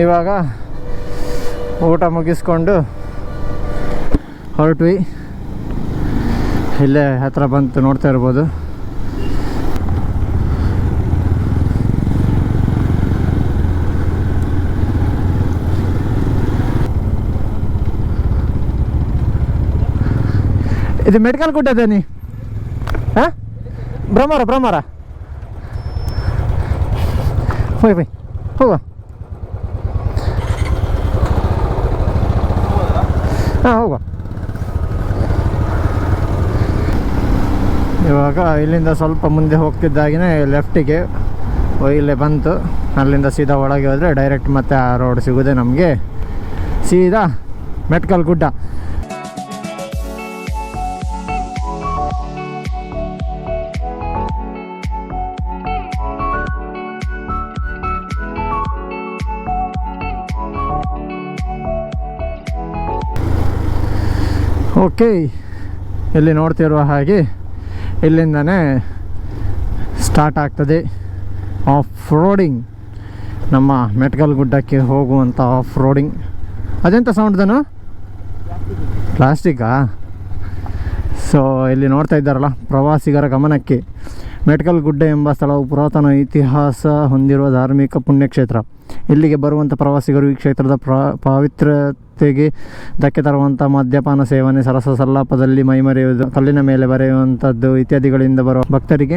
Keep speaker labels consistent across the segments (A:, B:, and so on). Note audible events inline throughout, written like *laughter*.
A: ಇವಾಗ ಊಟ ಮುಗಿಸ್ಕೊಂಡು ಹೊರಟ್ವಿ. ಇಲ್ಲೇ ಹತ್ರ ಬಂತು ನೋಡ್ತಾ ಇರ್ಬೋದು. ಇದು ಮೆಡಿಕಲ್ ಗುಡ್ಡದೇನಿ ಹಾಂ? ಬ್ರಹ್ಮರ ಬ್ರಹ್ಮರ ಹೋಯ್ ಬೈ ಹೋಗುವ ಹಾಂ ಹೋಗುವ ಇವಾಗ ಇಲ್ಲಿಂದ ಸ್ವಲ್ಪ ಮುಂದೆ ಹೋಗ್ತಿದ್ದಾಗಿನೇ ಲೆಫ್ಟಿಗೆ ಇಲ್ಲೇ ಬಂತು. ಅಲ್ಲಿಂದ ಸೀದಾ ಒಳಗೆ ಹೋದರೆ ಡೈರೆಕ್ಟ್ ಮತ್ತೆ ಆ ರೋಡ್ ಸಿಗೋದೆ ನಮಗೆ. ಸೀದಾ ಮೆಟ್ಕಲ್ ಗುಡ್ಡ ಓಕೆ. ಇಲ್ಲಿ ನೋಡ್ತಿರುವ ಹಾಗೆ, ಇಲ್ಲಿಂದನೇ ಸ್ಟಾರ್ಟ್ ಆಗ್ತದೆ ಆಫ್ ರೋಡಿಂಗ್ ನಮ್ಮ ಮೆಟ್ಕಲ್ ಗುಡ್ಡಕ್ಕೆ ಹೋಗುವಂಥ ಆಫ್ ರೋಡಿಂಗ್ ಅದೆಂತ ಸೌಂಡ್ದನು ಪ್ಲಾಸ್ಟಿಕ್ಕಾ ಸೊ ಇಲ್ಲಿ ನೋಡ್ತಾ ಇದ್ದಾರಲ್ಲ ಪ್ರವಾಸಿಗರ ಗಮನಕ್ಕೆ. ಮೆಟ್ಕಲ್ ಗುಡ್ಡ ಎಂಬ ಸ್ಥಳವು ಪುರಾತನ ಇತಿಹಾಸ ಹೊಂದಿರುವ ಧಾರ್ಮಿಕ ಪುಣ್ಯಕ್ಷೇತ್ರ. ಇಲ್ಲಿಗೆ ಬರುವಂಥ ಪ್ರವಾಸಿಗರು ಈ ಕ್ಷೇತ್ರದ ಪ್ರ ಪವಿತ್ರತೆಗೆ ಧಕ್ಕೆ ತರುವಂಥ ಮದ್ಯಪಾನ ಸೇವನೆ ಸರಸ ಸಲ್ಲಾಪದಲ್ಲಿ ಮೈಮರೆಯುವುದು ಕಲ್ಲಿನ ಮೇಲೆ ಬರೆಯುವಂಥದ್ದು ಇತ್ಯಾದಿಗಳಿಂದ ಬರುವ ಭಕ್ತರಿಗೆ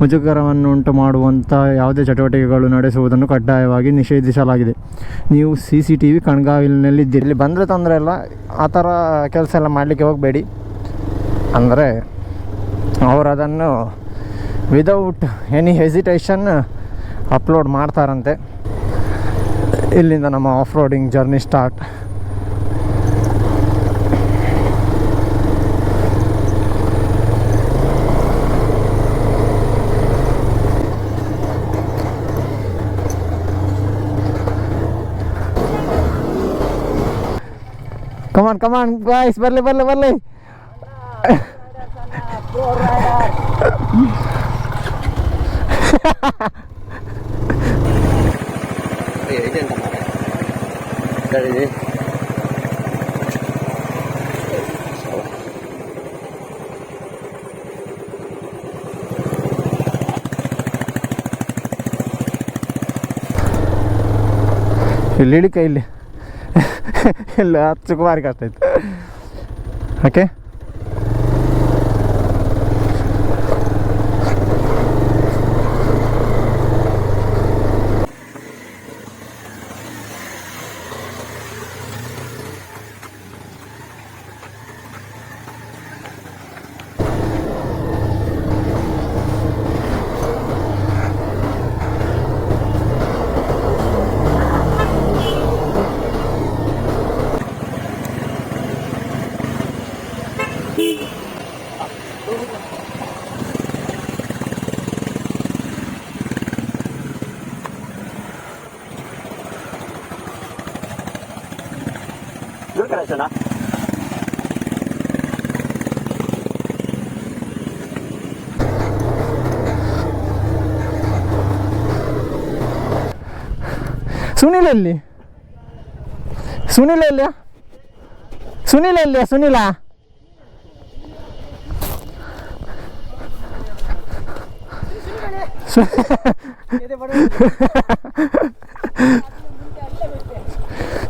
A: ಮುಜುಗರವನ್ನು ಉಂಟು ಮಾಡುವಂಥ ಯಾವುದೇ ಚಟುವಟಿಕೆಗಳು ನಡೆಸುವುದನ್ನು ಕಡ್ಡಾಯವಾಗಿ ನಿಷೇಧಿಸಲಾಗಿದೆ. ನೀವು ಸಿ ಸಿ ಟಿ ವಿ ಕಣ್ಗಾವಲಿನಲ್ಲಿದ್ದೀರಿ. ಇಲ್ಲಿ ಬಂದರೆ ತೊಂದರೆ ಇಲ್ಲ. ಆ ಥರ ಕೆಲಸ ಎಲ್ಲ ಮಾಡಲಿಕ್ಕೆ ಹೋಗಬೇಡಿ. ಅಂದರೆ ಅವರು ಅದನ್ನು ವಿದೌಟ್ ಎನಿ ಹೆಸಿಟೇಷನ್ ಅಪ್ಲೋಡ್ ಮಾಡ್ತಾರಂತೆ. ಇಲ್ಲಿಂದ ನಮ್ಮ off roading journey start come on come on boys ಬರಲಿ ಬರಲಿ ಬರಲಿ
B: ಇದೆಂತ ಮರ ಸರಿ
A: ಇಲ್ಲಿ ಇಳಿಕ ಇಲ್ಲಿ ಹಚ್ಚಕ್ಕೆ ಭಾರಿ ಕಷ್ಟ ಆಯ್ತು ಓಕೆ
B: ದುರ್ಗರಾಜನ
A: ಸುನಿಲ್ ಎಲ್ಲಿ? ಸುನಿಲ್ ಎಲ್ಲಿಯ? ಸುನಿಲ್ ಎಲ್ಲಿಯ ಸುನಿಲ?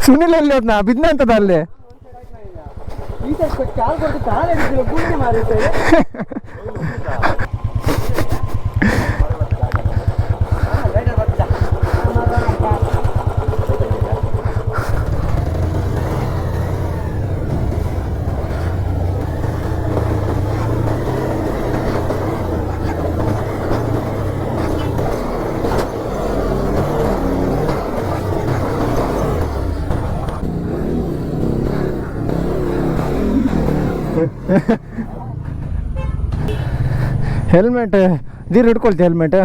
A: ಸುನಿಲ್ ಎಲ್ಲಿ ಹೋದ್ನಾ ಬಿದ್ನ ಅಂತದ ಅಲ್ಲಿ?
B: ಕಾಲ್ ಕೊಟ್ಟು ಕಾಲ್ ಗುಂಡಿ ಮಾರುತ್ತೇವೆ
A: ಹೆಲ್ಮೆಟ್ ದೀರ್ ಹಿಡ್ಕೊಳ್ತಿ ಹೆಲ್ಮೆಟ್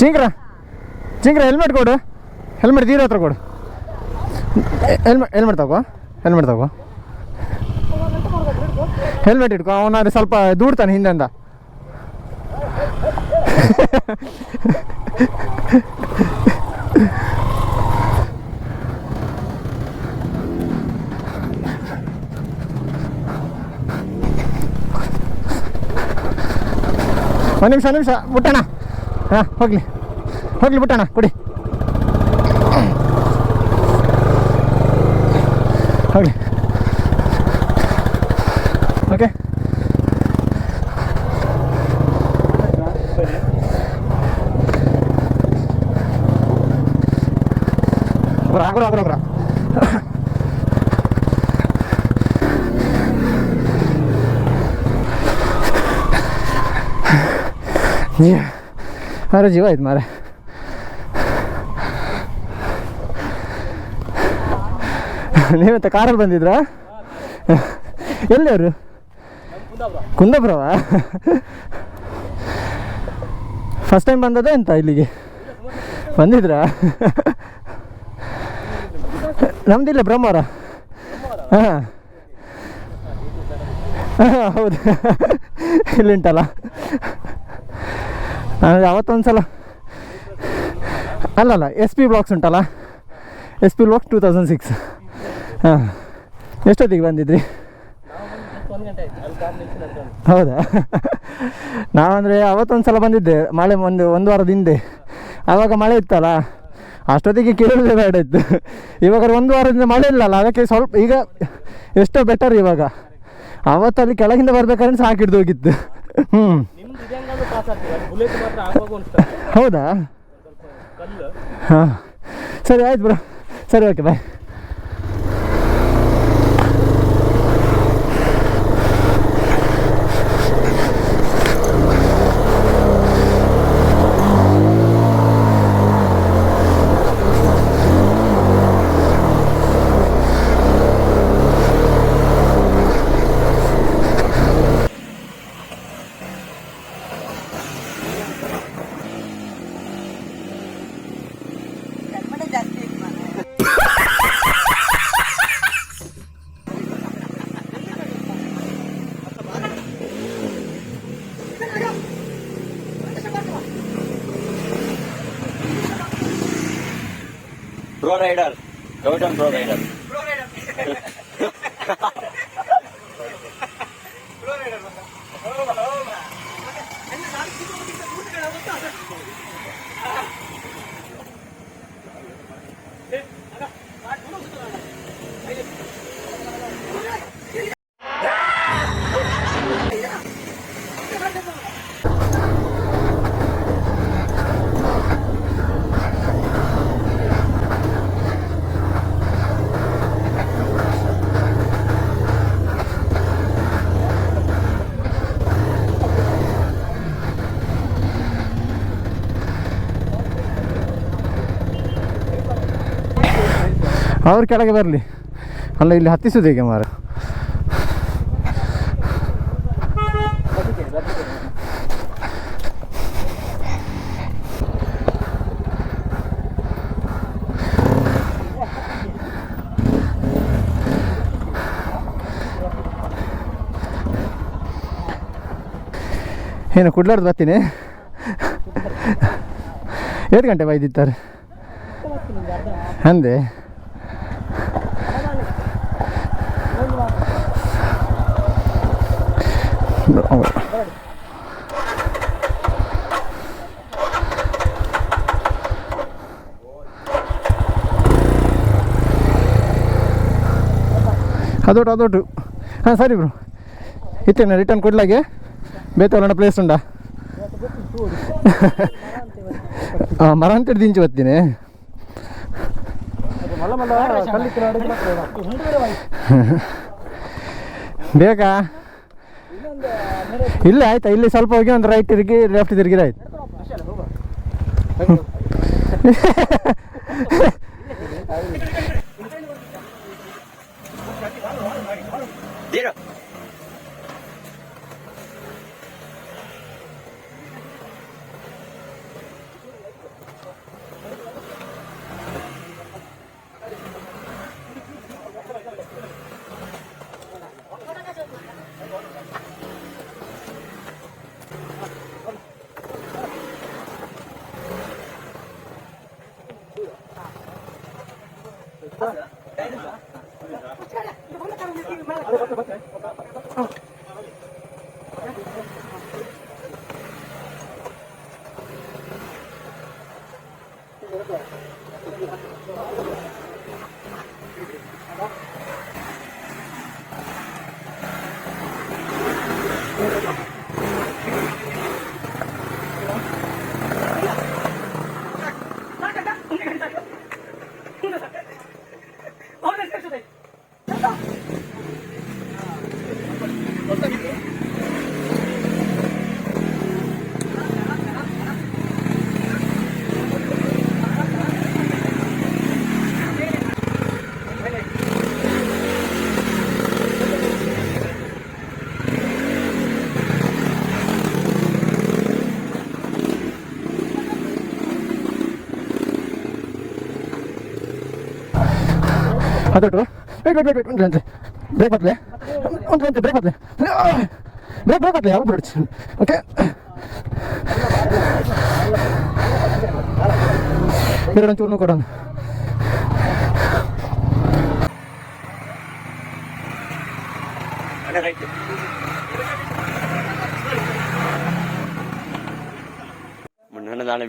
A: ಚಿಂಗ್ರ ಚಿಂಗ್ರ ಹೆಲ್ಮೆಟ್ ಕೊಡು. ಹೆಲ್ಮೆಟ್ ದೀರ ಹತ್ರ ಕೊಡು. ಹೆಲ್ಮೆಟ್ ಹೆಲ್ಮೆಟ್ ತಗೋ ಹೆಲ್ಮೆಟ್ ತಗೋ. ಹೆಲ್ಮೆಟ್ ಇಟ್ಕೊ ಅವನಾದ್ರೆ ಸ್ವಲ್ಪ ದೂಡ್ತಾನೆ ಹಿಂದೆಂದ. *laughs* ಒಂದು ನಿಮಿಷ ಒಂದು ನಿಮಿಷ ಬಿಟ್ಟಣ ಹಾಂ ಹೋಗಲಿ. ಹೋಗಲಿ ಬಿಟ್ಟಣ ಕೊಡಿ. ಹೋಗಲಿ. ಓಕೆ. ಬರ ಆಗಲ್ಲ ಜೀವ ಅರೆ ಜೀವ ಆಯ್ತು ಮಾರೆ ನೀವೆಂತ ಕಾರಲ್ಲಿ ಬಂದಿದ್ರಾ ಎಲ್ಲಿ ಅವರು ಕುಂದಾಪುರವ ಫಸ್ಟ್ ಟೈಮ್ ಬಂದದ ಎಂತ ಇಲ್ಲಿಗೆ ಬಂದಿದ್ರಾ ನಮ್ದಿಲ್ಲ ಬ್ರಹ್ಮವರ ಹಾಂ ಹೌದು ಇಲ್ಲುಂಟಲ್ಲ ನಾನು ಯಾವತ್ತೊಂದು ಸಲ ಅಲ್ಲಲ್ಲ ಎಸ್ ಪಿ ಬ್ಲಾಕ್ಸ್ ಉಂಟಲ್ಲ? S P blocks two thousand six ಹಾಂ. ಎಷ್ಟೊತ್ತಿಗೆ ಬಂದಿದ್ರಿ? ಹೌದಾ? ನಾವಂದರೆ ಅವತ್ತೊಂದು ಸಲ ಬಂದಿದ್ದೆ, ಮಳೆ ಒಂದು ಒಂದು ವಾರದ ಹಿಂದೆ. ಆವಾಗ ಮಳೆ ಇತ್ತಲ್ಲ? ಅಷ್ಟೊತ್ತಿಗೆ ಕೇಳೋದೇ ಬೇಡ ಇತ್ತು. ಇವಾಗ ಒಂದು ವಾರದಿಂದ ಮಳೆ ಇಲ್ಲಲ್ಲ, ಅದಕ್ಕೆ ಸ್ವಲ್ಪ ಈಗ ಎಷ್ಟೋ ಬೆಟರ್ ಇವಾಗ. ಅವತ್ತಲ್ಲಿ ಕೆಳಗಿಂದ ಬರ್ಬೇಕಾದ್ರೆ ಸಾಕಿಡ್ದು ಹೋಗಿತ್ತು. ಹ್ಞೂ ಹೌದಾ? ಹಾಂ. ಸರಿ ಆಯ್ತು ಬ್ರೋ ಸರಿ okay bye
B: pro rider Gautam pro rider
A: ಅವ್ರು ಕೆಳಗೆ ಬರಲಿ. ಅಲ್ಲ, ಇಲ್ಲಿ ಹತ್ತಿಸೋದು ಹೇಗೆ ಮಾರ ಏನು, ಕುಡ್ಲಾರ್ದು ಬರ್ತೀನಿ? ಎರಡು ಗಂಟೆ ಬೈದಿತ್ತಾರೆ ಅಂದೆ. ಅದೊಟ್ಟು ಅದೊಟ್ಟು. ಹಾಂ ಸರಿ ಬ್ರೋ. ಇತ್ತೇನೆ ರಿಟರ್ನ್ ಕೊಡ್ಲಾಗೆ ಬೇತವಲ್ಲ ಪ್ಲೇಸ್ ಉಂಡಾ ಹಾಂ ಮರ ಅಂತ ದಿಂಚು ಬರ್ತೀನಿ.
C: ಮಲ್ಲ ಮಲ್ಲ ಕಲ್ಲಿತ್ತು
A: ಬೇಕಾ ಇಲ್ಲ ಆಯ್ತಾ ಇಲ್ಲಿ ಸ್ವಲ್ಪ ಹೋಗಿ ಒಂದು ರೈಟ್ ತಿರುಗಿ ಲೆಫ್ಟ್ ತಿರುಗಿದ್ರೆ ಆಯ್ತು ಅದೊಟ್ಟು ವೇಟ್ ವೇಟ್ ವೇಟ್ ವೇಟ್ ಅಂತ ಬ್ರೇಕ್ ಬರ್ತಲೆ ಒಂದು ಒಂದು ಬ್ರೇಕ್ ಬರ್ತಲೆ ಬ್ರೇಕ್ ಬ್ರೇಕ್ ಬರ್ತಲೆ ಯಾವ ಬಿಡ್ತು ಓಕೆ ಎರಡು ಚೂರ್ನು ಕೊಡೋಣ
B: ಅದೇ ರೈಟ್ ಮುನ್ನಣ್ಣ ದಾಣೆ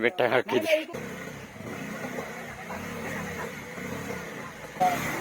B: ಬೆಟ್ಟ ಹಾಕಿದ್ವಿ Thank you.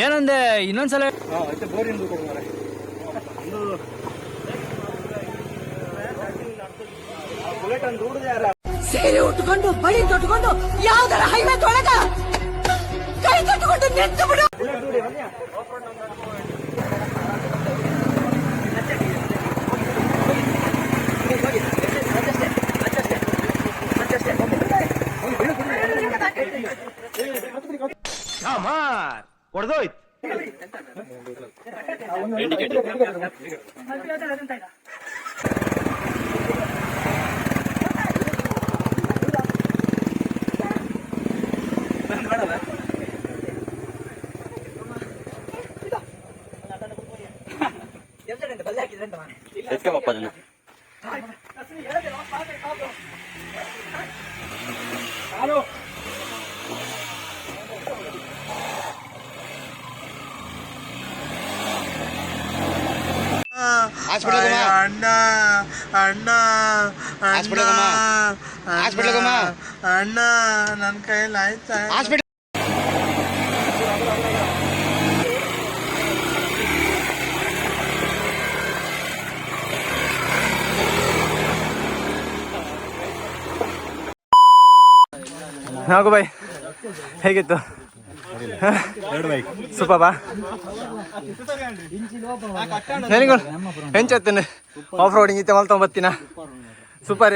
C: ಏನಂದೆ? ಇನ್ನೊಂದ್ಸಲ
D: ಸೀರೆ ಉಟ್ಕೊಂಡು ಬಳಿ ತೊಟ್ಕೊಂಡು ಯಾವ್ದಾರ ಹೈವೇ ತೊಳಗ. ಕೈ ಕಟ್ಕೊಂಡು ನಿಂತು ಬಿಡು
B: ಇಂಡಿಕೇಟರ್ ಎತ್ಕಪ್ಪ ಅದನ್ನ.
E: ನನ್ನ ಕೈಯಲ್ಲಿ ಆಯ್ತಾ?
A: ನಾಗು ಬಾಯ್ ಹೇಗಿತ್ತು? ಸೂಪರ್ ಬಾ. ಹೆಂಚತ್ತೇನೆ ಆಫ್ ರೋಡಿಂಗ್ ಇತ್ತೆ ಮಲ್ತೊಂಬ ಬತ್ತಿನ ಸೂಪರ್.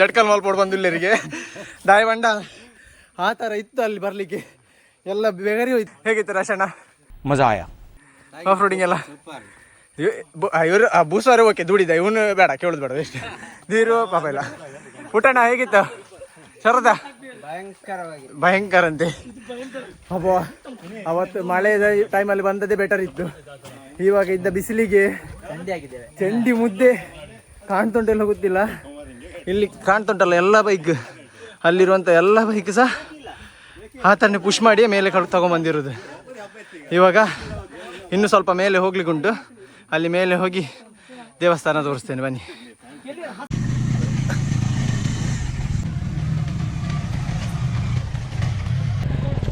A: ಜಡ್ಕಲ್ ಮಾಲ್ಪೋಡ್ ಬಂದು ದಾಯ ಬಂಡ. ಆ ತರ ಇತ್ತು ಅಲ್ಲಿ ಬರಲಿಕ್ಕೆ. ಎಲ್ಲ ಬೇಗರಿ ಹೋಯ್ತು ಹೇಗಿತ್ತು ರಶಣ್ಣ
F: ಮಜಾ ಆಯ?
A: ಆಫ್ ರೋಡಿಂಗ್ ಎಲ್ಲ? ಇವರು ಆ ಬೂಸಾರು ಓಕೆ ದುಡಿದ. ಇವನು ಬೇಡ ಕೇಳೋದು ಬೇಡ ಎಷ್ಟು ದೀರು ಪಾಪ ಇಲ್ಲ. ಊಟಣ್ಣ ಹೇಗಿತ್ತು? ಶರದಾ? ಭಯಂಕರ ಅಂತೆ ಅಬ್ಬಾ ಅವತ್ತು ಟೈಮ್ ಟೈಮಲ್ಲಿ ಬಂದದ್ದೇ ಬೆಟರ್ ಇತ್ತು. ಇವಾಗ ಇದ್ದ ಬಿಸಿಲಿಗೆ ಚಂಡಿ ಮುದ್ದೆ ಕಾಣ್ತುಂಟೆಲ್ಲ ಗೊತ್ತಿಲ್ಲ. ಇಲ್ಲಿ ಕಾಣ್ತುಂಟಲ್ಲ ಎಲ್ಲ ಬೈಕ್ ಅಲ್ಲಿರುವಂಥ ಎಲ್ಲ ಬೈಕ್ ಸಹ ಆ ಥರನೇ ಪುಷ್ ಮಾಡಿ ಮೇಲೆ ಕಳ್ ತಗೊಂಬಂದಿರೋದು. ಇವಾಗ ಇನ್ನು ಸ್ವಲ್ಪ ಮೇಲೆ ಹೋಗ್ಲಿಕ್ಕುಂಟು. ಅಲ್ಲಿ ಮೇಲೆ ಹೋಗಿ ದೇವಸ್ಥಾನ ತೋರಿಸ್ತೇನೆ ಬನ್ನಿ.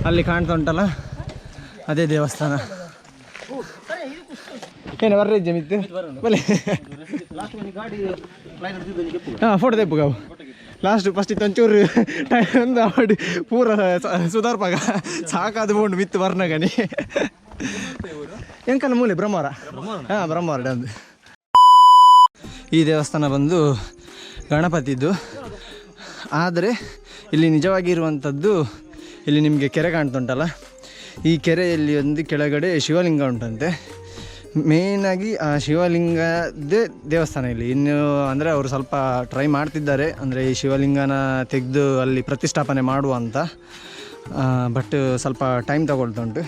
A: ಅಲ್ಲಿ ಕಾಣ್ತಾ ಉಂಟಲ್ಲ ಅದೇ ದೇವಸ್ಥಾನ. ಏನು ಬರ್ರಿ ಮಿತ್ತು ಬಲೆ ಹಾಂ ಫೋಟೋ ತೆಪ್ಪು ಕಾವು ಲಾಸ್ಟ್ ಫಸ್ಟ್ ಒಂಚೂರು ಒಂದು ಅವಡಿ ಪೂರ ಸುಧಾರ್ಪಾಗ ಸಾಕಾದ ಬೋಂಡು ಮಿತ್ತು ವರ್ಣಗನಿ ಎಂಕಲ್ಲ ಮೂಲೆ, ಬ್ರಹ್ಮವಾರ? ಹಾಂ, ಬ್ರಹ್ಮವಾರ ಡಂದು ಈ ದೇವಸ್ಥಾನ ಬಂದು ಗಣಪತಿದ್ದು. ಆದರೆ ಇಲ್ಲಿ ನಿಜವಾಗಿ ಇರುವಂಥದ್ದು ಇಲ್ಲಿ ನಿಮಗೆ ಕೆರೆ ಕಾಣ್ತುಂಟಲ್ಲ? ಈ ಕೆರೆಯಲ್ಲಿ ಒಂದು ಕೆಳಗಡೆ ಶಿವಲಿಂಗ ಉಂಟಂತೆ. ಮೇಯ್ನಾಗಿ ಆ ಶಿವಲಿಂಗದೇ ದೇವಸ್ಥಾನ ಇಲ್ಲಿ. ಇನ್ನು ಅಂದರೆ ಅವರು ಸ್ವಲ್ಪ ಟ್ರೈ ಮಾಡ್ತಿದ್ದಾರೆ. ಅಂದರೆ ಈ ಶಿವಲಿಂಗನ ತೆಗೆದು ಅಲ್ಲಿ ಪ್ರತಿಷ್ಠಾಪನೆ ಮಾಡುವ ಅಂತ. ಬಟ್ ಸ್ವಲ್ಪ ಟೈಮ್ ತಗೊಳ್ತುಂಟು.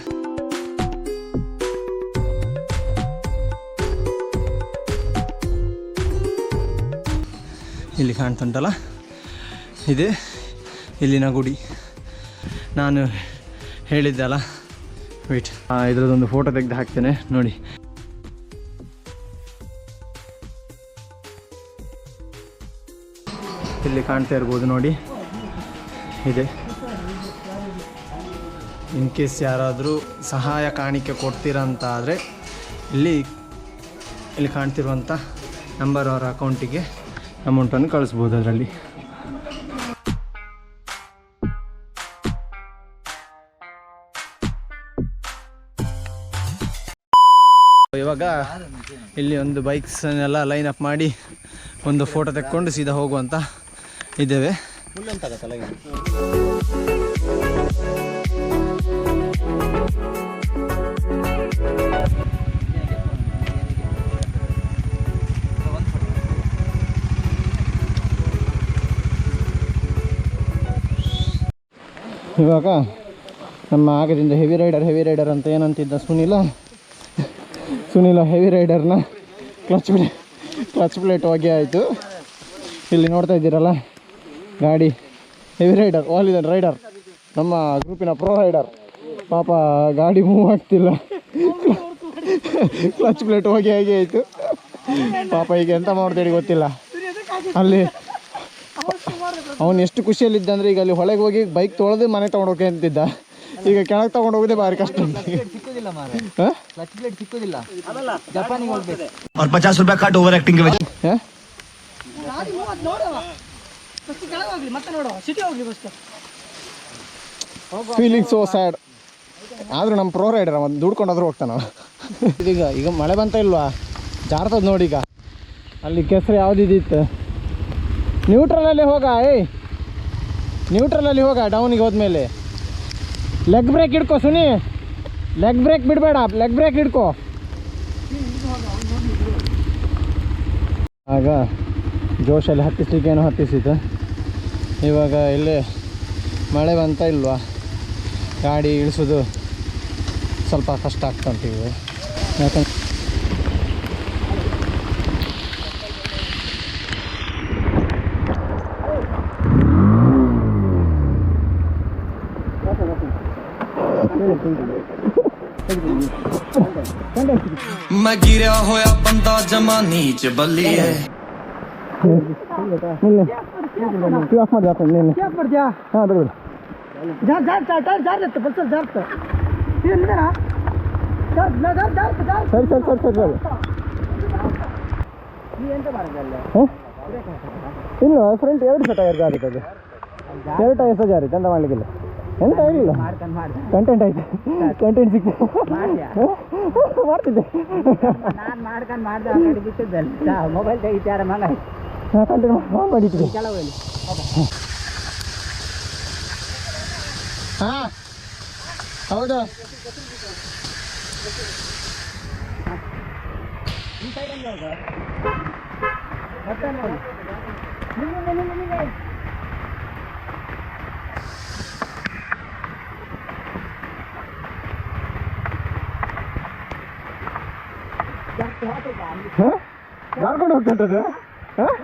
A: ಇಲ್ಲಿ ಕಾಣ್ತುಂಟಲ್ಲ? ಇದೆ ಇಲ್ಲಿನ ಗುಡಿ. ನಾನು ಹೇಳಿದ್ದೆ ಅಲ್ಲ ವೇಟ್ ಇದರದೊಂದು ಫೋಟೋ ತೆಗೆದು ಹಾಕ್ತೇನೆ. ನೋಡಿ. ಇಲ್ಲಿ ಕಾಣ್ತಾ ಇರ್ಬೋದು ನೋಡಿ. ಇದೆ. ಇನ್ ಕೇಸ್ ಯಾರಾದರೂ ಸಹಾಯ ಕಾಣಿಕೆ ಕೊಡ್ತೀರಾ ಅಂತ ಆದರೆ, ಇಲ್ಲಿ ಇಲ್ಲಿ ಕಾಣ್ತಿರುವಂಥ ನಂಬರ್ ಅವರ ಅಕೌಂಟಿಗೆ ಅಮೌಂಟನ್ನು ಕಳಿಸ್ಬೋದು ಅದರಲ್ಲಿ. ಇವಾಗ ಇಲ್ಲಿ ಒಂದು ಬೈಕ್ಸನ್ನೆಲ್ಲ ಲೈನ್ ಅಪ್ ಮಾಡಿ ಒಂದು ಫೋಟೋ ತೆಕ್ಕೊಂಡು ಸೀದಾ ಹೋಗುವಂತ ಇದ್ದೇವೆ. ಇವಾಗ ನಮ್ಮ ಆಗದಿಂದ ಹೆವಿ ರೈಡರ್ ಹೆವಿ ರೈಡರ್ ಅಂತ ಏನಂತಿದ್ದ ಸುನಿಲ ಸುನಿಲ ಹೆವಿ ರೈಡರ್ನ ಕ್ಲಚ್ ಪ್ಲೇ ಕ್ಲಚ್ ಪ್ಲೇಟ್ ಹೋಗಿ ಆಯಿತು. ಇಲ್ಲಿ ನೋಡ್ತಾ ಇದ್ದೀರಲ್ಲ, ಗಾಡಿ ಹೆವಿ ರೈಡರ್ ಓಲ್ ಇದನ್ ರೈಡರ್ ನಮ್ಮ ಗ್ರೂಪಿನ ಪ್ರೋ ರೈಡರ್ ಪಾಪ ಗಾಡಿ ಮೂವ್ ಆಗ್ತಿಲ್ಲ. ಕ್ಲಚ್ ಪ್ಲೇಟ್ ಹೋಗಿ ಹಾಗೆ ಆಯಿತು. ಪಾಪ ಈಗ ಎಂತ ಮಾಡ್ತೇಳಿ ಗೊತ್ತಿಲ್ಲ. ಅಲ್ಲಿ ಅವನು ಎಷ್ಟು ಖುಷಿಯಲ್ಲಿದ್ದ ಅಂದ್ರೆ ಈಗ ಅಲ್ಲಿ ಹೊಳೆಗೆ ಹೋಗಿ ಬೈಕ್ ತೊಳೆದು ಮನೆ ತೊಗೊಂಡೋಕೆ ಅಂತಿದ್ದ. ಈಗ ಕೆಳಗೆ ತಗೊಂಡು ಭಾರಿ ಕಷ್ಟ. ಉಂಟು ಈಗ. ಹಾ?
F: और पचास रुपया काट ओवर एक्टिंग के वजह
A: ಹಾ?
D: ಫಸ್ಟ್ ಕೆಳಗೆ ಹೋಗ್ಲಿ ಮತ್ತೆ ನೋಡುವ ಸಿಟಿ ಹೋಗ್ಲಿ ಫಸ್ಟ್
A: ಫೀಲಿಂಗ್ ಸೋ ಸ್ಯಾಡ್ ಆದ್ರೂ ನಮ್ಮ ಪ್ರೋ ರೈಡರ್ ಅವನು ದುಡ್ಕೊಂಡಾದ್ರೂ ಹೋಗ್ತಾನ ಅವ. ಇದೀಗ ಈಗ ಮಳೆ ಬಂತ ಇಲ್ವಾ ಜಾರ್ತದ ನೋಡಿ ಈಗ ಅಲ್ಲಿ ಕೆಸರು ಯಾವ್ದಿದಿತ್ತು ನ್ಯೂಟ್ರಲಲ್ಲಿ ಹೋಗ ಏಯ್ ನ್ಯೂಟ್ರಲಲ್ಲಿ ಹೋಗ ಡೌನಿಗೆ ಹೋದ್ಮೇಲೆ ಲೆಗ್ ಬ್ರೇಕ್ ಹಿಡ್ಕೋ ಸುನಿ ಲೆಗ್ ಬ್ರೇಕ್ ಬಿಡಬೇಡ ಲೆಗ್ ಬ್ರೇಕ್ ಹಿಡ್ಕೋ. ಆಗ ಜೋಶಲ್ಲಿ ಹತ್ತಿಸ್ಲಿಕ್ಕೆ ಏನೋ ಹತ್ತಿಸಿತು. ಇವಾಗ ಇಲ್ಲಿ ಮಳೆ ಬಂತ ಇಲ್ವಾ? ಗಾಡಿ ಇಳಿಸೋದು ಸ್ವಲ್ಪ ಕಷ್ಟ ಆಗ್ತಾ ಉಂಟು ಈಗ ಯಾಕಂದ್ರೆ
F: मैं गिरा होया बंदा जमा नीच बल्लिए
A: ನಿಲ್ಲೆ ಕ್ಯೂ ಆಫ್ ಮಾಡಿ ಹಾಕೊಂಡು ನಿನ್ನೆ
D: ಯಾಕೆ ಮಾಡ್ತೀಯಾ
A: ಹಾಂ ಬಿಡು ಬಿಡು
D: jar jar jar tyre ಜಾರ್ಲತ್ತೆ bus ಜಾರ್ತ ಏನಿದಾರ jar jar ಜಾರ್ತ jar
A: ಸರಿ ಸರಿ ಸರಿ ಸರಿ ಸರಿ ಹಾಂ? ಇಲ್ಲ ಫ್ರಂಟ್ ಎರಡು ಸಹ ಟೈರ್ ಜಾರಿತ್ತು ಅದು ಎರಡು ಟೈರ್ ಸಹ ಜಾರಿತ್ತು ಎಂತ ಮಾಡಲಿಕ್ಕಿಲ್ಲ ಎಂತ ಇರಲಿಲ್ಲ ಕಂಟೆಂಟ್ ಆಯ್ತು. ಕಂಟೆಂಟ್ ಸಿಕ್ತು. ಮಾಡ್ತಿದ್ದೆ.
G: ನಾನು ಮಾಡ್ಕೊಂಡು ಮಾಡಿದೆ ಬಿಟ್ಟಿದ್ದಲ್ಲ. ಮೊಬೈಲ್ ತೆಗಿತಾರ ಮಗ
A: ಕಂಟೆಂಟ್
G: ಕೆಲವಲ್ಲಿ
A: ಹಾಂ. ಹೌದು. ಹಾಂ ಜಾರ್ಕೊಂಡು ಹೋಗ್ತಂತದ್ದು ಹಾಂ?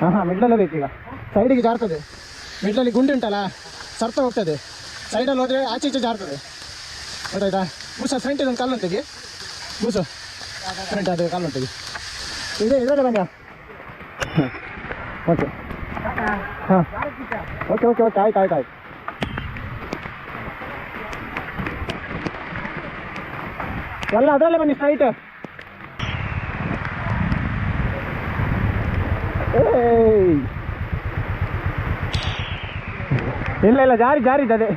A: ಹಾಂ ಮಿಡ್ಲಲ್ಲೇ ಬೇಕೀಗ ಸೈಡಿಗೆ ಜಾರ್ತದೆ. ಮಿಡ್ಲಲ್ಲಿ ಗುಂಡಿ ಉಂಟಲ್ಲ, ಸರ್ತ ಹೋಗ್ತದೆ. ಸೈಡಲ್ಲಿ ಹೋದರೆ ಆಚೆ ಈಚೆ ಜಾರ್ತದೆ. ಗೊತ್ತಾಯ್ತಾ? ಬೂಸ ಫ್ರಂಟ್ ಇದೊಂದು ಕಲ್ಲು ತೆಗಿ ಬೂಸು ಫ್ರಂಟ್ ಅದು ಕಲ್ಲು ತೆಗಿ ಇದೆ ಇದೆ ಬನ್ನಿ. ಓಕೆ. ಹಾಂ ಓಕೆ ಓಕೆ ಓಕೆ ಆಯ್ತು ಆಯ್ತು ಆಯ್ತು ಎಲ್ಲ ಅದರಲ್ಲೇ ಬನ್ನಿ ಸ್ಟ್ರೈಟ್ ಏಯ್ ಇಲ್ಲ ಇಲ್ಲ ಜಾರಿ ಜಾರಿ ಇದ್ದದೆ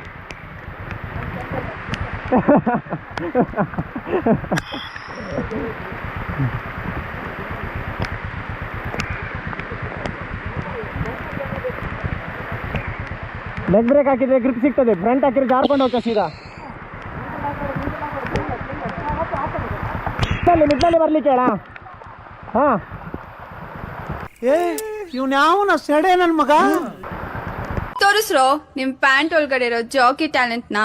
A: ಲೆಗ್ ಬ್ರೇಕ್ ಹಾಕಿದ್ರೆ ಗ್ರಿಪ್ ಸಿಗ್ತದೆ. ಫ್ರಂಟ್ ಹಾಕಿದ್ರೆ ಜಾರ್ಕೊಂಡು ಹೋಗ್ತಾ ಸೀದಾ. ಮಿಡ್ನಲ್ಲಿ ಮಿಡ್ನಲ್ಲಿ ಬರ್ಲಿಕ್ಕೆ ಹೇಳ? ಹಾ.
D: ಏ ಇವ್ನ ಯಾವನ ಸೆಡೆ ನನ್ನ ಮಗ?
H: ತೋರಿಸ್ರೋ ನಿಮ್ ಪ್ಯಾಂಟ್ ಒಳಗಡೆ ಇರೋ ಜಾಕಿ ಟ್ಯಾಲೆಂಟ್ನ.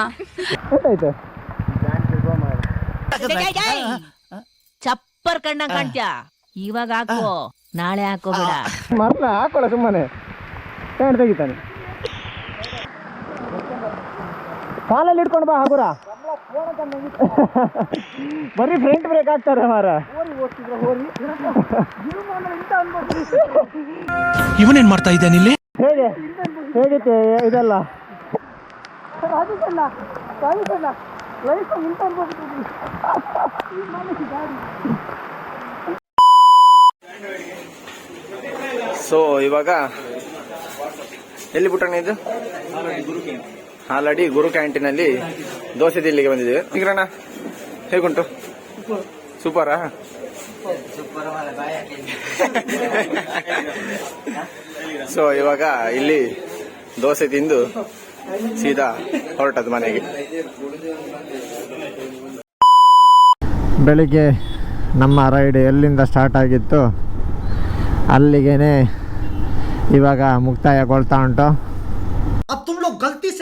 A: ಗೊತ್ತಾಯ್ತು.
G: ಚಪ್ಪರ್ ಕಣ್ಣ ಕಾಣ್ತ್ಯಾ? ಇವಾಗ ಹಾಕೋ ನಾಳೆ ಹಾಕೋಬೇಡ
A: ಮರ್ಲ ಹಾಕೋಳ ಸುಮ್ಮನೆ. ಪ್ಯಾಂಟ್ ತೆಗಿತಾನೆ. ಕಾಲಲ್ಲಿ ಹಿಡ್ಕೊಂಡು ಬಾ ಹಗುರ. ಬರೀ ಫ್ರಂಟ್ ಬ್ರೇಕ್ ಆಗ್ತಾರೆ ಮಾರ
F: ಇವನೇನ್ ಮಾಡ್ತಾ ಇದ್ದಾನೆ ಇಲ್ಲಿ
A: ಹೇಗೆ? ಹೇಗಿತ್ತು? ಇದೆಲ್ಲ?
E: ಸೊ ಇವಾಗ ಎಲ್ಲಿ ಬಿಟ್ಟಣ ಇದು? ಹಾಲಡಿ ಗುರು ಕ್ಯಾಂಟೀನಲ್ಲಿ ದೋಸೆ ತಿಲ್ಲಿಗೆ ಬಂದಿದ್ದೇವೆ. ನಿಗ್ರಣ ಹೇಗುಂಟು? ಸೂಪರಾ. ಸೊ ಇವಾಗ ಇಲ್ಲಿ ದೋಸೆ ತಿಂದು ಸೀದಾ ಹೊರಟದ್ದು ಮನೆಗೆ.
A: ಬೆಳಿಗ್ಗೆ ನಮ್ಮ ರೈಡ್ ಎಲ್ಲಿಂದ ಸ್ಟಾರ್ಟ್ ಆಗಿತ್ತು ಅಲ್ಲಿಗೇನೆ ಇವಾಗ ಮುಕ್ತಾಯಗೊಳ್ತಾ ಉಂಟು.